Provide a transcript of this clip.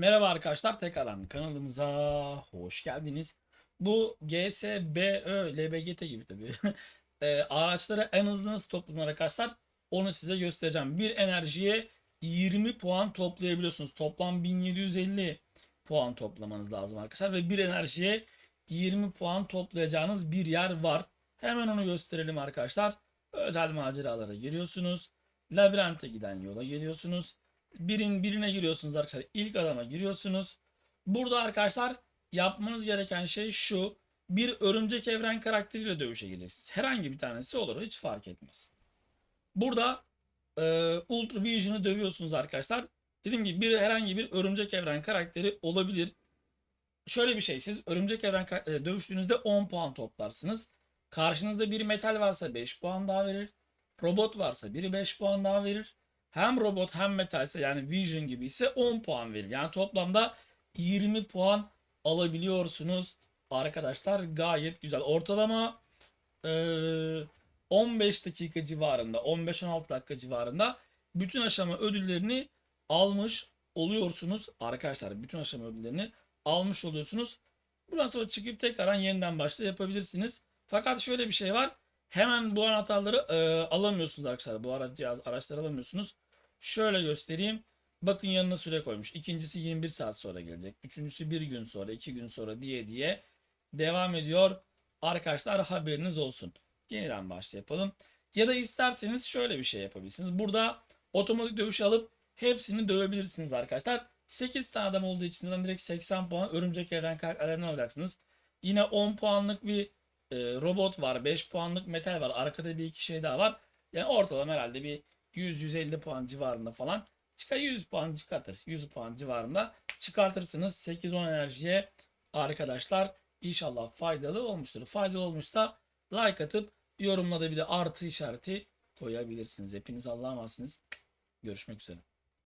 Merhaba arkadaşlar tekrardan kanalımıza hoş geldiniz. Bu GSBÖ, LBGT gibi tabii. e, araçları en hızlı nasıl toplanır arkadaşlar onu size göstereceğim. Bir enerjiye 20 puan toplayabiliyorsunuz. Toplam 1750 puan toplamanız lazım arkadaşlar. Ve bir enerjiye 20 puan toplayacağınız bir yer var. Hemen onu gösterelim arkadaşlar. Özel maceralara giriyorsunuz. Labirente giden yola geliyorsunuz. Birin birine giriyorsunuz arkadaşlar. İlk adama giriyorsunuz. Burada arkadaşlar yapmanız gereken şey şu. Bir örümcek evren karakteriyle dövüşe gireceksiniz. Herhangi bir tanesi olur. Hiç fark etmez. Burada e, Ultra Vision'ı dövüyorsunuz arkadaşlar. Dediğim gibi bir herhangi bir örümcek evren karakteri olabilir. Şöyle bir şey siz örümcek evren e, dövüştüğünüzde 10 puan toplarsınız. Karşınızda bir metal varsa 5 puan daha verir. Robot varsa biri 5 puan daha verir. Hem robot hem metalse yani Vision gibi ise 10 puan verir. Yani toplamda 20 puan alabiliyorsunuz arkadaşlar. Gayet güzel. Ortalama eee, 15 dakika civarında, 15-16 dakika civarında bütün aşama ödüllerini almış oluyorsunuz arkadaşlar. Bütün aşama ödüllerini almış oluyorsunuz. Buradan sonra çıkıp tekrardan yeniden başla yapabilirsiniz. Fakat şöyle bir şey var. Hemen bu anahtarları e, alamıyorsunuz arkadaşlar. Bu araç cihaz araçları alamıyorsunuz. Şöyle göstereyim. Bakın yanına süre koymuş. İkincisi 21 saat sonra gelecek. Üçüncüsü bir gün sonra, iki gün sonra diye diye devam ediyor. Arkadaşlar haberiniz olsun. Yeniden başla yapalım. Ya da isterseniz şöyle bir şey yapabilirsiniz. Burada otomatik dövüş alıp hepsini dövebilirsiniz arkadaşlar. 8 tane adam olduğu için direkt 80 puan örümcek evren karakterlerini alacaksınız. Yine 10 puanlık bir e, robot var. 5 puanlık metal var. Arkada bir iki şey daha var. Yani ortalama herhalde bir 100-150 puan civarında falan. Çıkar 100 puan çıkartır. 100 puan civarında çıkartırsınız. 8-10 enerjiye arkadaşlar inşallah faydalı olmuştur. Faydalı olmuşsa like atıp yorumlarda bir de artı işareti koyabilirsiniz. Hepiniz Allah'a emanetsiniz. Görüşmek üzere.